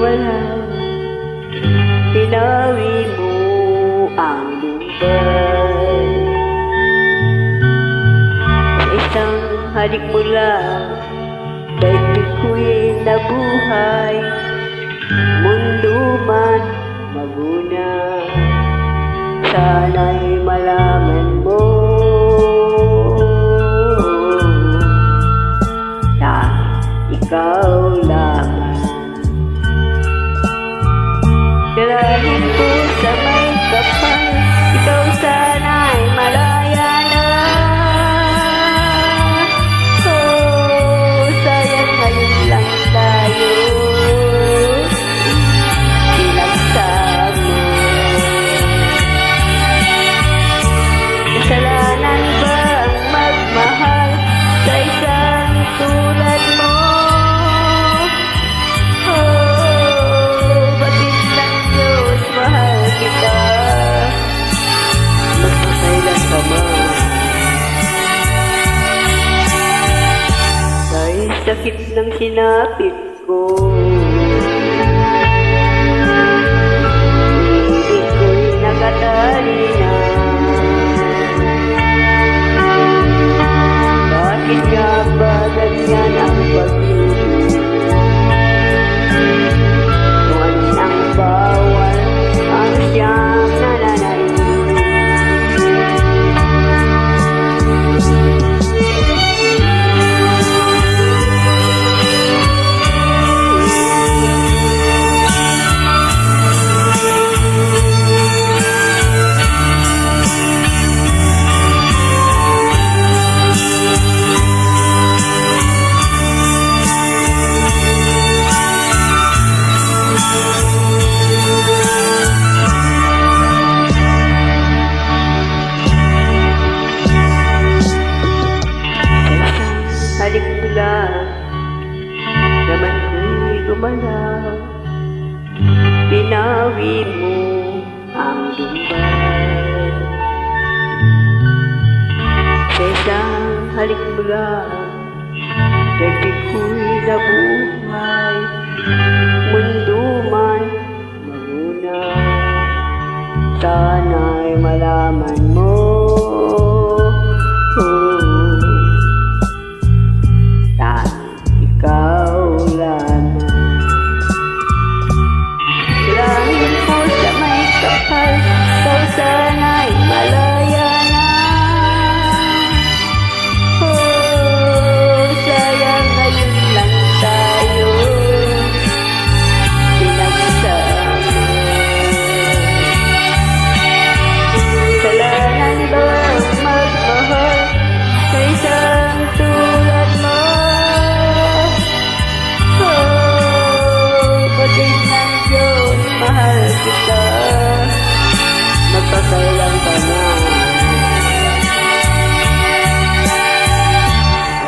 gumalaw Pinawi mo ang lumbay Sa isang halik mo lang Daigdig ko'y nabuhay Mundo man maguna Sana'y malaman mo Na ikaw sakit ng sinapit ko gumalaw Pinawi mo ang lumbay Sa isang halik mo lang Dagdig ko'y nabuhay Mundo man maguna Sana'y malaman mo kita. Magpakailan ka na.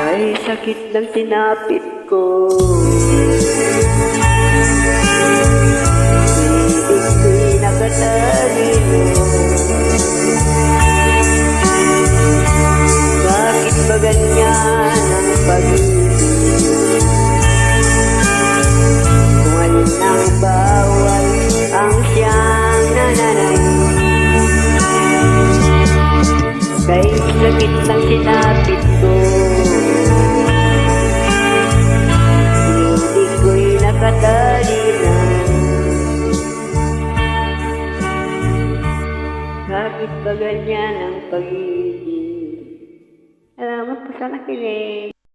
Ay, sakit ng sinapit ko. Ibig ko'y nakatalino sakit ng sinapit ko Hindi ko'y nakatali na Bakit ba ganyan ang pag-ibig? Salamat po sa nakinig.